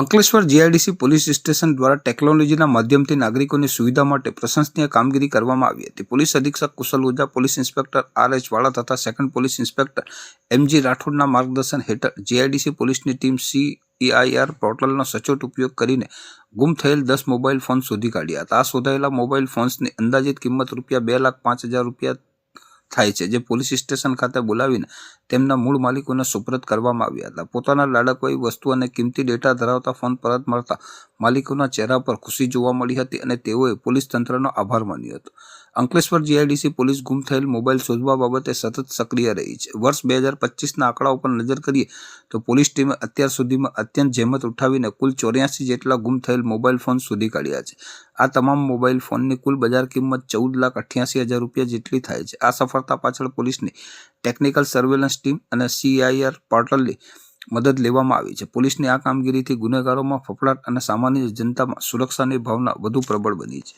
Ankleshwar GIDC police station દ્વારા ટેકનોલોજીના માધ્યમથી નાગરિકોની સુવિધા માટે પ્રશંસનીય કામગીરી કરવામાં આવી હતી. પોલીસ અધિક્ષક Kushal Ojha, police inspector R H Vala તથા સેકન્ડ પોલીસ ઇન્સ્પેક્ટર એમજી રાઠોડના માર્ગદર્શન હેઠળ જીઆઈડીસી પોલીસની ટીમ સીઈઆઈઆર પોર્ટલનો સચોટ ઉપયોગ કરીને ગુમ થયેલ દસ મોબાઈલ ફોન શોધી કાઢ્યા હતા. આ શોધાયેલા મોબાઈલ ફોન્સની અંદાજિત કિંમત રૂપિયા બે લાખ પાંચ હજાર રૂપિયા થાય છે. જે પોલીસ સ્ટેશન ખાતે બોલાવીને તેમના મૂળ માલિકોને સુપરત કરવામાં આવ્યા હતા. પોતાના લાડકવાઈ વસ્તુ અને કિંમતી ડેટા ધરાવતા ફોન પરત મળતા માલિકોના ચહેરા પર ખુશી જોવા મળી હતી અને તેઓએ પોલીસ તંત્રનો આભાર માન્યો હતો. અંકલેશ્વર જીઆઈડીસી પોલીસ ગુમ થયેલ મોબાઈલ શોધવા બાબતે સતત સક્રિય રહી છે. વર્ષ બે હજાર પચીસના આંકડા ઉપર નજર કરીએ તો પોલીસ ટીમે અત્યાર સુધીમાં અત્યંત જહેમત ઉઠાવીને કુલ ચોર્યાસી જેટલા ગુમ થયેલ મોબાઈલ ફોન શોધી કાઢ્યા છે. આ તમામ મોબાઈલ ફોનની કુલ બજાર કિંમત ચૌદ લાખ અઠ્યાસી હજાર રૂપિયા જેટલી થાય છે. આ સફળતા પાછળ પોલીસની ટેકનિકલ સર્વેલન્સ ટીમ અને સીઆઈઆર પોર્ટલની મદદ લેવામાં આવી છે. પોલીસની આ કામગીરીથી ગુનેગારોમાં ફફડાટ અને સામાન્ય જનતામાં સુરક્ષાની ભાવના વધુ પ્રબળ બની છે.